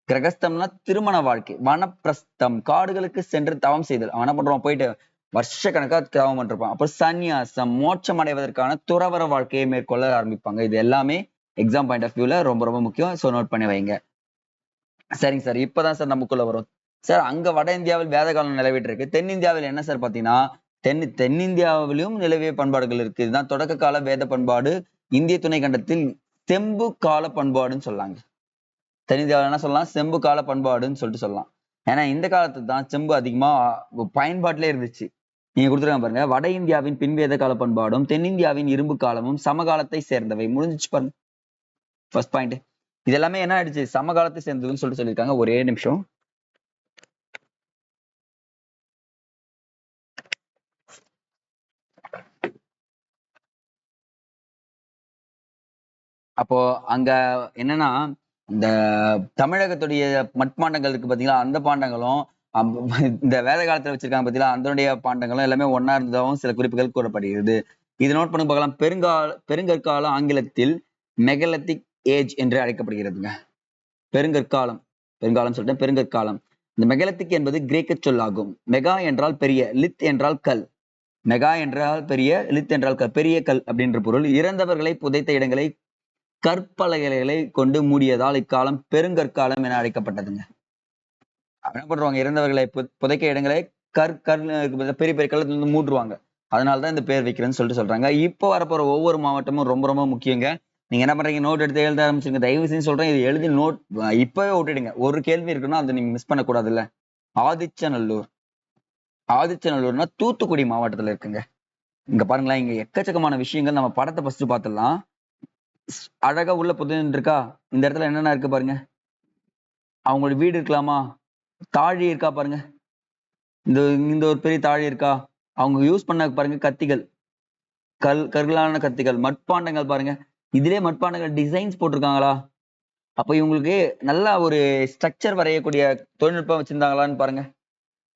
கிரகஸ்தம்னா திருமண வாழ்க்கை. வனப்பிரஸ்தம். காடுகளுக்கு சென்று தவம் செய்தல். அவன் என்ன பண்றான்? போயிட்டு வருஷ கணக்கா தவம் பண்ணிருப்பான். அப்புறம் சந்நியாசம் மோட்சம் அடைவதற்கான துறவர வாழ்க்கையை மேற்கொள்ள ஆரம்பிப்பாங்க. இது எல்லாமே எக்ஸாம் பாயிண்ட் ஆஃப் வியூவில் ரொம்ப ரொம்ப முக்கியம். ஸோ நோட் பண்ணி வைங்க. சரிங்க சார். இப்பதான் சார் நமக்குள்ள வரும். சார் அங்க வட இந்தியாவில் வேத காலம் நிலவிட்டு இருக்கு தென்னிந்தியாவில் என்ன சார் பாத்தீங்கன்னா தென் தென்னிந்தியாவிலும் நிலவிய பண்பாடுகள் இருக்கு. இதுதான் தொடக்க கால வேத பண்பாடு. இந்திய துணை கண்டத்தில் செம்பு கால பண்பாடுன்னு சொல்லாங்க. தென்னிந்தியாவில் என்ன சொல்லலாம்? செம்பு கால பண்பாடுன்னு சொல்லிட்டு சொல்லலாம். ஏன்னா இந்த காலத்துல தான் செம்பு அதிகமா பயன்பாட்டிலே இருந்துச்சு. நீங்க கொடுத்துருக்காங்க பாருங்க. வட இந்தியாவின் பின்வேத கால பண்பாடும் தென்னிந்தியாவின் இரும்பு காலமும் சமகாலத்தை சேர்ந்தவை. முடிஞ்சிச்சு பாருங்க. ஃபர்ஸ்ட் பாயிண்ட் இது எல்லாமே என்ன ஆயிடுச்சு? சமகாலத்தை சேர்ந்ததுன்னு சொல்லிட்டு சொல்லியிருக்காங்க. ஒரே நிமிஷம். அப்போ அங்க என்னன்னா இந்த தமிழகத்துடைய மட்பாண்டங்கள் இருக்கு பாத்தீங்களா? அந்த பாண்டங்களும் இந்த வேத காலத்துல வச்சிருக்காங்க பாத்தீங்களா? அதனுடைய பாண்டங்களும் எல்லாமே ஒன்னா இருந்ததாகவும் சில குறிப்புகள் கூறப்படுகிறது. இது நோட் பண்ணி பார்க்கலாம். பெருங்கால பெருங்கற்கால ஆங்கிலத்தில் மெகலத்திக் ஏஜ் என்று அழைக்கப்படுகிறதுங்க. பெருங்கற்காலம் பெருங்காலம் சொல்லிட்டேன் பெருங்கற்காலம். இந்த மெகலத்திக் என்பது கிரேக்க சொல்லாகும். மெகா என்றால் பெரிய லித் என்றால் கல். மெகா என்றால் பெரிய லித் என்றால் கல். பெரிய கல் அப்படின்ற பொருள். இறந்தவர்களை புதைத்த இடங்களை கற்பலகைகளை கொண்டு மூடியதால் இக்காலம் பெருங்கற்காலம் என அழைக்கப்பட்டதுங்க. என்ன பண்றாங்க இறந்தவர்களை பு- புதைக்க இடங்களை கற் கர் பெரிய பெரிய கல்லத்துல இருந்து அதனால தான் இந்த பேர் வைக்கிறேன்னு சொல்லிட்டு சொல்றாங்க. இப்போ வரப்போற ஒவ்வொரு மாவட்டமும் ரொம்ப ரொம்ப முக்கியங்க. நீங்க என்ன பண்றீங்க? நோட் எடுத்து எழுத ஆரம்பிச்சிருங்க. தயவு செஞ்சு சொல்றேன் இது எழுதி நோட் இப்பவே விட்டுடுங்க ஒரு கேள்வி இருக்குன்னா அதை நீங்க மிஸ் பண்ணக்கூடாதுல்ல. ஆதிச்சநல்லூர். ஆதிச்சநல்லூர்னா தூத்துக்குடி மாவட்டத்துல இருக்குங்க. இங்க பாருங்களேன் இங்க எக்கச்சக்கமான விஷயங்கள். நம்ம படத்தை ஃபர்ஸ்ட் பார்த்துடலாம் அழகா உள்ள புதுன்னு இருக்கா இந்த இடத்துல என்னென்ன இருக்கு பாருங்க. அவங்களோட வீடு இருக்கலாமா? தாழி இருக்கா பாருங்க. இந்த இந்த ஒரு பெரிய தாழி இருக்கா? அவங்க யூஸ் பண்ண பாருங்க கத்திகள். கல் கருகலான கத்திகள். மட்பாண்டங்கள் பாருங்க. இதுலேயே மட்பாண்டங்கள் டிசைன்ஸ் போட்டிருக்காங்களா? அப்போ இவங்களுக்கு நல்லா ஒரு ஸ்ட்ரக்சர் வரையக்கூடிய தொழில்நுட்பம் வச்சுருந்தாங்களான்னு பாருங்க.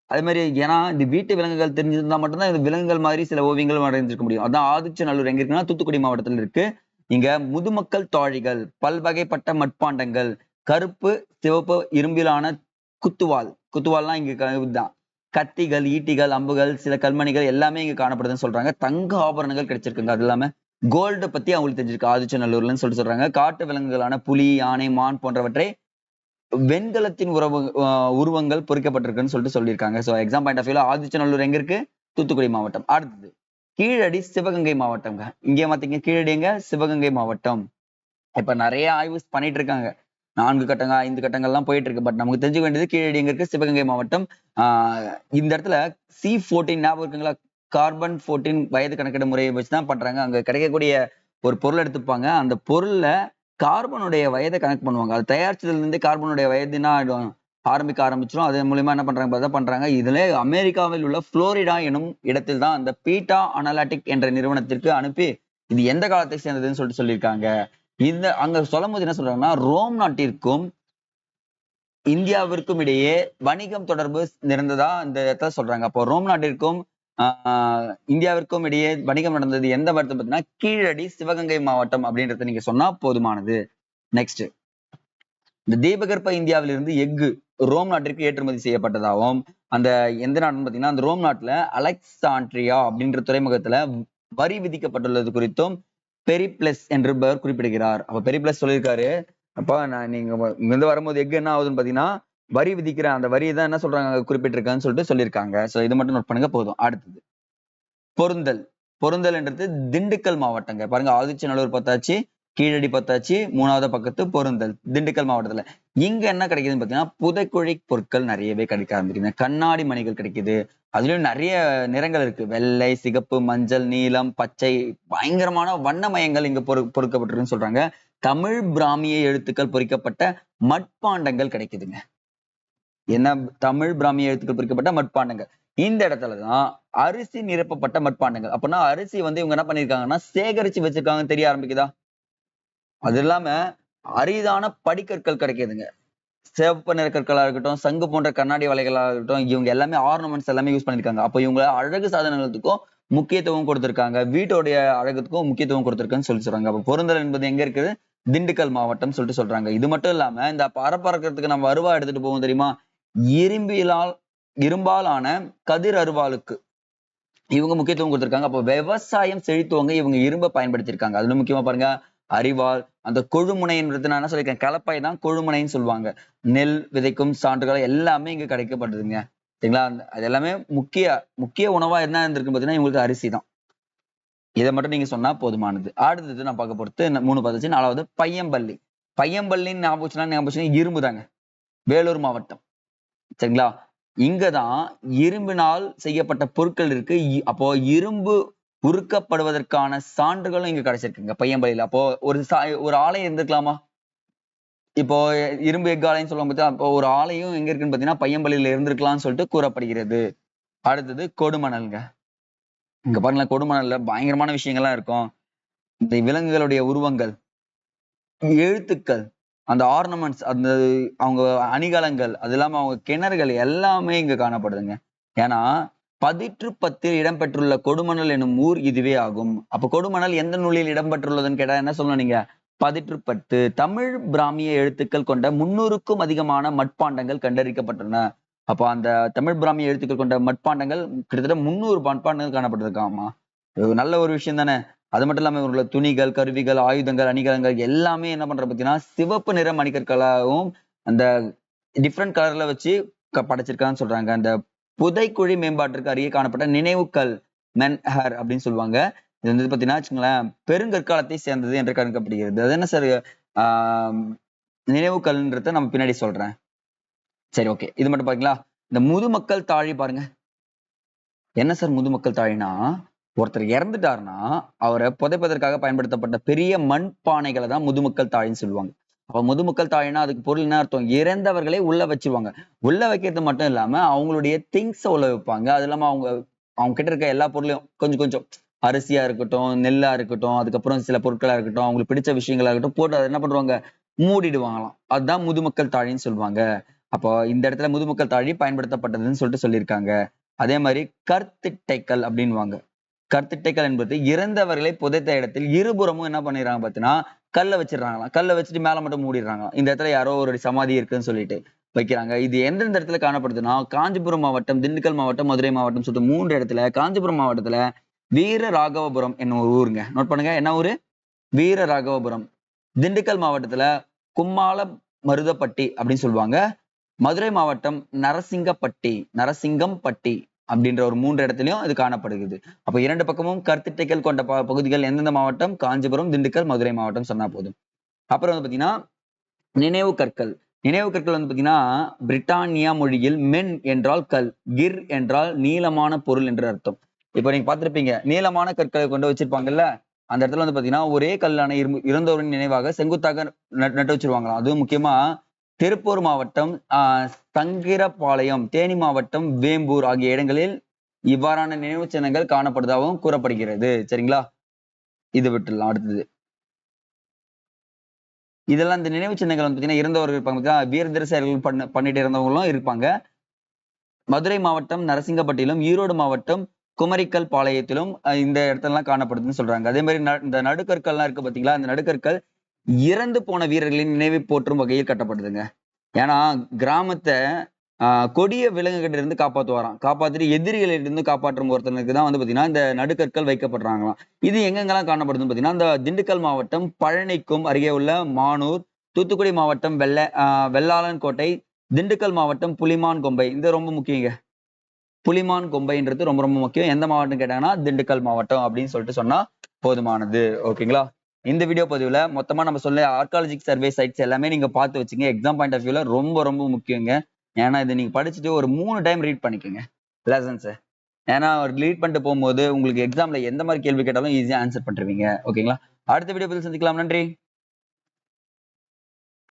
அதே மாதிரி ஏன்னா இந்த வீட்டு விலங்குகள் தெரிஞ்சிருந்தா மட்டும்தான் இந்த விலங்குகள் மாதிரி சில ஓவியங்களும் வரைஞ்சிருக்க முடியும். அதான் ஆதிச்சநல்லூர் எங்க இருக்குன்னா தூத்துக்குடி மாவட்டத்தில் இருக்கு. இங்க முதுமக்கள் தாழிகள் பல்வகைப்பட்ட மட்பாண்டங்கள் கருப்பு சிவப்பு இரும்பிலான குத்துவால் குத்துவால்லாம் இங்க க- இதுதான். கத்திகள் ஈட்டிகள் அம்புகள் சில கல்மணிகள் எல்லாமே இங்க காணப்படுதுன்னு சொல்றாங்க. தங்க ஆபரணங்கள் கிடைச்சிருக்குங்க அது இல்லாம. கோல்டு பத்தி அவங்களுக்கு தெரிஞ்சிருக்கு. ஆதிச்சநல்லூர்லன்னு சொல்லிட்டு சொல்றாங்க. காட்டு விலங்குகளான புலி யானை மான் போன்றவற்றை வெண்கலத்தின் உறவு உருவங்கள் பொறிக்கப்பட்டிருக்குன்னு சொல்லிட்டு சொல்லியிருக்காங்க. ஸோ எக்ஸாம் பாயிண்ட் ஆஃப் வியூல ஆதிச்சநல்லூர் எங்க இருக்கு? தூத்துக்குடி மாவட்டம். அடுத்தது கீழடி சிவகங்கை மாவட்டம்ங்க. இங்கே மாத்தீங்க கீழடி எங்க? சிவகங்கை மாவட்டம். இப்ப நிறைய ஆய்வு பண்ணிட்டு இருக்காங்க நான்கு கட்டங்க ஐந்து கட்டங்கள்லாம் போயிட்டு இருக்கு பட் நமக்கு தெரிஞ்சுக்க வேண்டியது கீழடி எங்க இருக்கு? சிவகங்கை மாவட்டம். ஆஹ் இந்த இடத்துல சி ஃபோர்டீன் ஞாபகம் இருக்குங்களா? கார்பன் ஃபோர்டீன் வயது கணக்கிட முறையை வச்சு தான் பண்றாங்க. அங்க கிடைக்கக்கூடிய ஒரு பொருள் எடுத்துப்பாங்க. அந்த பொருள்ல கார்பனுடைய வயதை கணக்கு பண்ணுவாங்க. அது தயாரிச்சதுலேருந்து கார்பனுடைய வயதுனா ஆயிடும்? ஆரம்பிக்க ஆரம்பிச்சிடும் அதன் மூலியமா என்ன பண்றாங்க? பார்த்தா பண்றாங்க. இதுல அமெரிக்காவில் உள்ள புளோரிடா எனும் இடத்தில் தான் அந்த பீட்டா அனலாட்டிக் என்ற நிறுவனத்திற்கு அனுப்பி இது எந்த காலத்தை சேர்ந்ததுன்னு சொல்லிட்டு சொல்லியிருக்காங்க. இந்த அங்க சொல்லும் போது என்ன சொல்றாங்கன்னா ரோம் நாட்டிற்கும் இந்தியாவிற்கும் இடையே வணிகம் தொடர்பு நிறந்ததா இந்த இடத்துல சொல்றாங்க. அப்போ ரோம் நாட்டிற்கும் இந்தியாவிற்கும் இடையே வணிகம் நடந்தது எந்த வருடம் பார்த்தீங்கன்னா கீழடி சிவகங்கை மாவட்டம் அப்படின்றத நீங்க சொன்னா போதுமானது. நெக்ஸ்ட் இந்த தீபகற்ப இந்தியாவிலிருந்து எஃகு ரோம் நாட்டிற்கு ஏற்றுமதி செய்யப்பட்டதாகவும் அந்த எந்த நாடுன்னு பாத்தீங்கன்னா அந்த ரோம் நாட்டுல அலெக்சாண்ட்ரியா அப்படின்ற துறைமுகத்துல வரி விதிக்கப்பட்டுள்ளது குறித்தும் பெரிப்ளஸ் என்பவர் குறிப்பிடுகிறார். அப்ப பெரிப்ளஸ் சொல்லியிருக்காரு. அப்பா நான் நீங்க வ- இங்க இருந்து வரும்போது எஃகு என்ன ஆகுதுன்னு பாத்தீங்கன்னா வரி விதிக்கிற அந்த வரியை தான் என்ன சொல்றாங்க குறிப்பிட்டிருக்கான்னு சொல்லிட்டு சொல்லியிருக்காங்க. சோ இது மட்டும் நோட் பண்ணுங்க போதும். அடுத்தது. பொருந்தல். பொருந்தல்ன்றது திண்டுக்கல் மாவட்டங்க. பாருங்க ஆதிச்சநல்லூர் பார்த்தாச்சு கீழடி பார்த்தாச்சு மூணாவது பக்கத்து பொருந்தல் திண்டுக்கல் மாவட்டத்துல. இங்க என்ன கிடைக்குதுன்னு பாத்தீங்கன்னா புதைக்குழி பொருட்கள் நிறையவே கிடைக்க ஆரம்பிக்குது கண்ணாடி மணிகள் கிடைக்குது. அதுலயும் நிறைய நிறங்கள் இருக்கு. வெள்ளை சிகப்பு மஞ்சள் நீலம் பச்சை பயங்கரமான வண்ணமயங்கள் இங்க பொறு பொறுக்கப்பட்டிருக்குன்னு சொல்றாங்க. தமிழ் பிராமிய எழுத்துக்கள் பொறிக்கப்பட்ட மட்பாண்டங்கள் கிடைக்குதுங்க. என்ன தமிழ் பிராமிய எழுத்துக்கள் பிரிக்கப்பட்ட மட்பாண்டங்கள். இந்த இடத்துலதான் அரிசி நிரப்பப்பட்ட மட்பாண்டங்கள். அப்படின்னா அரிசி வந்து இவங்க என்ன பண்ணிருக்காங்கன்னா சேகரிச்சு வச்சிருக்காங்க தெரிய ஆரம்பிக்குதா? அது இல்லாம அரிதான படிக்கற்கள் கிடைக்குதுங்க. சிவப்பு நிற கற்களா இருக்கட்டும் சங்கு போன்ற கண்ணாடி வலைகளா இருக்கட்டும் இவங்க எல்லாமே ஆர்னமெண்ட்ஸ் எல்லாமே யூஸ் பண்ணிருக்காங்க. அப்போ இவங்க அழகு சாதனங்களுக்கும் முக்கியத்துவம் கொடுத்திருக்காங்க. வீட்டோடைய அழகுக்கும் முக்கியத்துவம் கொடுத்திருக்குன்னு சொல்லி சொல்றாங்க. அப்போ பொருந்தல் என்பது எங்க இருக்குது? திண்டுக்கல் மாவட்டம் சொல்லிட்டு சொல்றாங்க. இது மட்டும் இல்லாம இந்த பரப்பறக்கிறதுக்கு நம்ம அருவா எடுத்துட்டு போவோம் தெரியுமா? இரும்பிலால் இரும்பாலான கதிர் அருவாளுக்கு இவங்க முக்கியத்துவம் கொடுத்திருக்காங்க. அப்போ விவசாயம் செழித்துவங்க இவங்க இரும்பை பயன்படுத்தியிருக்காங்க. அதுல முக்கியமா பாருங்க அரிவாள் அந்த கொழுமுனைன்றது நான் என்ன சொல்லியிருக்கேன் கலப்பை தான் கொழுமுனைன்னு சொல்லுவாங்க. நெல் விதைக்கும் சான்றுகள் எல்லாமே இங்க கிடைக்கப்படுதுங்க சரிங்களா? அது எல்லாமே முக்கிய முக்கிய உணவா என்ன இருந்திருக்கு பாத்தீங்கன்னா இவங்களுக்கு அரிசி தான். இதை மட்டும் நீங்க சொன்னா போதுமானது. அடுத்தது நான் பார்க்க பொறுத்து மூணு பார்த்துச்சு நாலாவது பையம்பள்ளி. பையம்பள்ளின்னு ஞாபகம் ஞாபகம் இரும்பு தாங்க. வேலூர் மாவட்டம். சரிங்களா? இங்கதான் இரும்பினால் செய்யப்பட்ட பொருட்கள் இருக்கு. அப்போ இரும்பு உருக்கப்படுவதற்கான சான்றுகளும் இங்க கிடைச்சிருக்குங்க பையம்பள்ளியில. அப்போ ஒரு சா- ஒரு ஆலயம் இருந்திருக்கலாமா? இப்போ இரும்பு எஃகு ஆலைன்னு சொல்லுவாங்க பார்த்தா அப்போ ஒரு ஆலயம் எங்க இருக்குன்னு பாத்தீங்கன்னா பையம்பள்ளியில இருந்திருக்கலாம்னு சொல்லிட்டு கூறப்படுகிறது. அடுத்தது கொடுமணல்ங்க. இங்க பாருங்களேன் கொடுமணல்ல பயங்கரமான விஷயங்கள்லாம் இருக்கும். இந்த விலங்குகளுடைய உருவங்கள் எழுத்துக்கள் அந்த ஆர்னமெண்ட்ஸ் அந்த அவங்க அணிகலங்கள் அது இல்லாமல் அவங்க கிணறுகள் எல்லாமே இங்கே காணப்படுதுங்க. ஏன்னா பதிற்று பத்தில் இடம்பெற்றுள்ள கொடுமணல் எனும் ஊர் இதுவே ஆகும். அப்ப கொடுமணல் எந்த நூலில் இடம்பெற்றுள்ளதுன்னு கேட்டா என்ன சொல்லணும் நீங்க? பதிற்று பத்து தமிழ் பிராமிய எழுத்துக்கள் கொண்ட முன்னூறுக்கும் அதிகமான மட்பாண்டங்கள் கண்டறிக்கப்பட்டன அப்போ அந்த தமிழ் பிராமிய எழுத்துக்கள் கொண்ட மட்பாண்டங்கள் கிட்டத்தட்ட முந்நூறு மட்பாண்டங்கள் காணப்பட்டிருக்காமா? நல்ல ஒரு விஷயம் தானே. அது மட்டும் இல்லாமல் இவங்களோட துணிகள் கருவிகள் ஆயுதங்கள் அணிகலங்கள் எல்லாமே என்ன பண்ற பார்த்தீங்கன்னா சிவப்பு நிற மணிக்கற்களாகவும் அந்த டிஃப்ரெண்ட் கலர்ல வச்சு க- படைச்சிருக்கான்னு சொல்றாங்க. அந்த புதைக்குழி மேம்பாட்டிற்கு அருகே காணப்பட்ட நினைவுக்கல் மென்ஹர் அப்படின்னு சொல்லுவாங்க. இது வந்து பார்த்தீங்கன்னா வச்சுங்களேன் பெருங்கற்காலத்தை சேர்ந்தது என்று கணக்கப்படுகிறது அது என்ன சார் ஆஹ் நினைவுக்கல்ன்றத நம்ம பின்னாடி சொல்றேன். சரி ஓகே இது மட்டும் பாத்தீங்களா? இந்த முதுமக்கள் தாழி பாருங்க. என்ன சார் முதுமக்கள் தாழினா ஒருத்தர் இறந்துட்டாருன்னா அவரை புதைப்பதற்காக பயன்படுத்தப்பட்ட பெரிய மண் பானைகளை தான் முதுமக்கள் தாழின்னு சொல்லுவாங்க. அப்ப முதுமக்கள் தாழினா அதுக்கு பொருள் என்ன அர்த்தம்? இறந்தவர்களே உள்ள வச்சிருவாங்க. உள்ள வைக்கிறது மட்டும் இல்லாம அவங்களுடைய திங்ஸ் உள்ள வைப்பாங்க. அது இல்லாம அவங்க அவங்க கிட்ட இருக்க எல்லா பொருளையும் கொஞ்சம் கொஞ்சம் அரிசியா இருக்கட்டும் நெல்லா இருக்கட்டும் அதுக்கப்புறம் சில பொருட்களா இருக்கட்டும் அவங்களுக்கு பிடிச்ச விஷயங்களா இருக்கட்டும் போட்டு அதை என்ன பண்ணுவாங்க? மூடிடுவாங்களாம். அதுதான் முதுமக்கள் தாழின்னு சொல்லுவாங்க. அப்போ இந்த இடத்துல முதுமக்கள் தாழி பயன்படுத்தப்பட்டதுன்னு சொல்லிட்டு சொல்லியிருக்காங்க. அதே மாதிரி கற்திட்டைக்கல் அப்படின்வாங்க கற்திட்டைக்கல் என்பது இறந்தவர்களை புதைத்த இடத்தில் இருபுறமும் என்ன பண்ணிடுறாங்க பார்த்தீங்கன்னா கல்லை வச்சிடுறாங்களாம். கல்லை வச்சுட்டு மேல மட்டும் மூடிடுறாங்களாம். இந்த இடத்துல யாரோ ஒரு சமாதி இருக்குன்னு சொல்லிட்டு வைக்கிறாங்க. இது எந்தெந்த இடத்துல காணப்படுதுன்னா காஞ்சிபுரம் மாவட்டம் திண்டுக்கல் மாவட்டம் மதுரை மாவட்டம் சொல்லிட்டு மூன்று இடத்துல காஞ்சிபுரம் மாவட்டத்துல வீர ராகவபுரம் என்ன ஒரு ஊருங்க. நோட் பண்ணுங்க என்ன ஊரு? வீர ராகவபுரம் திண்டுக்கல் மாவட்டத்துல கும்மால மருதப்பட்டி அப்படின்னு சொல்லுவாங்க. மதுரை மாவட்டம் நரசிங்கப்பட்டி நரசிங்கம்பட்டி. அப்படின்ற ஒரு மூன்று இடத்துலயும் இது காணப்படுகிறது. அப்ப இரண்டு பக்கமும் கருத்திட்டைகள் கொண்ட ப- பகுதிகள் எந்தெந்த மாவட்டம்? காஞ்சிபுரம் திண்டுக்கல் மதுரை மாவட்டம் சொன்னா போதும். அப்புறம் வந்து பாத்தீங்கன்னா நினைவு கற்கள். நினைவு கற்கள் வந்து பாத்தீங்கன்னா பிரிட்டானியா மொழியில் மென் என்றால் கல் கிர் என்றால் நீளமான பொருள் என்று அர்த்தம். இப்போ நீங்க பார்த்திருப்பீங்க நீளமான கற்களை கொண்டு வச்சிருப்பாங்கல்ல அந்த இடத்துல வந்து பாத்தீங்கன்னா ஒரே கல்லான இருந்தவரின் நினைவாக செங்குத்தாக நட்டு வச்சிருவாங்களாம். அதுவும் முக்கியமா திருப்பூர் மாவட்டம் ஆஹ் சங்கிரபாளையம் தேனி மாவட்டம் வேம்பூர் ஆகிய இடங்களில் இவ்வாறான நினைவு சின்னங்கள் காணப்படுவதாகவும் கூறப்படுகிறது. சரிங்களா? இது விட்டுலாம் அடுத்தது. இதெல்லாம் இந்த நினைவு சின்னங்கள் வந்து பார்த்தீங்கன்னா இறந்தவர்கள் இருப்பாங்க பாத்தீங்களா, செயல்கள் பண்ண பண்ணிட்டு இருந்தவங்களும் இருப்பாங்க. மதுரை மாவட்டம் நரசிங்கப்பட்டியிலும் ஈரோடு மாவட்டம் குமரிக்கல் பாளையத்திலும் இந்த இடத்துலலாம் காணப்படுதுன்னு சொல்றாங்க. அதே மாதிரி ந- இந்த நடுக்கற்கள்லாம் இருக்கு பார்த்தீங்களா இந்த நடுக்கற்கள் இறந்து போன வீரர்களின் நினைவை போற்றும் வகையில் கட்டப்படுதுங்க ஏன்னா கிராமத்தை ஆஹ், கொடிய விலங்குகிட்ட இருந்து காப்பாத்துவாராம். காப்பாற்றிட்டு எதிரிகளிட்ட இருந்து காப்பாற்றும் ஒருத்தனுக்கு தான் வந்து பாத்தீங்கன்னா இந்த நடுக்கற்கள் வைக்கப்படுறாங்களாம். இது எங்கெங்கெல்லாம் காணப்படுதுன்னு பார்த்தீங்கன்னா இந்த திண்டுக்கல் மாவட்டம் பழனிக்கும் அருகே உள்ள மானூர் தூத்துக்குடி மாவட்டம் வெள்ள வெள்ளாளன் கோட்டை திண்டுக்கல் மாவட்டம் புலிமான் கொம்பை. இது ரொம்ப முக்கியங்க. புலிமான் கொம்பைன்றது ரொம்ப ரொம்ப முக்கியம். எந்த மாவட்டம் கேட்டாங்கன்னா திண்டுக்கல் மாவட்டம் அப்படின்னு சொல்லிட்டு சொன்னா போதுமானது. ஓகேங்களா? இந்த வீடியோ பதிவில் மொத்தமா நம்ம சொல்ல ஆர்காலஜிக் சர்வே சைட்ஸ் எல்லாமே நீங்க பார்த்து வச்சுங்க. எக்ஸாம் பாயிண்ட் ஆஃப் வியூவில் ரொம்ப ரொம்ப முக்கியங்க. ஏன்னா இதை நீங்க படிச்சுட்டு ஒரு மூணு டைம் ரீட் பண்ணிக்கோங்க. லெசன்ஸை ஏன்னா ரீட் பண்ணிட்டு போகும்போது உங்களுக்கு எக்ஸாம்ல எந்த மாதிரி கேள்வி கேட்டாலும் ஈஸியா ஆன்சர் பண்ணிருவீங்க. ஓகேங்களா அடுத்த வீடியோ பதில் சந்திக்கலாம். நன்றி.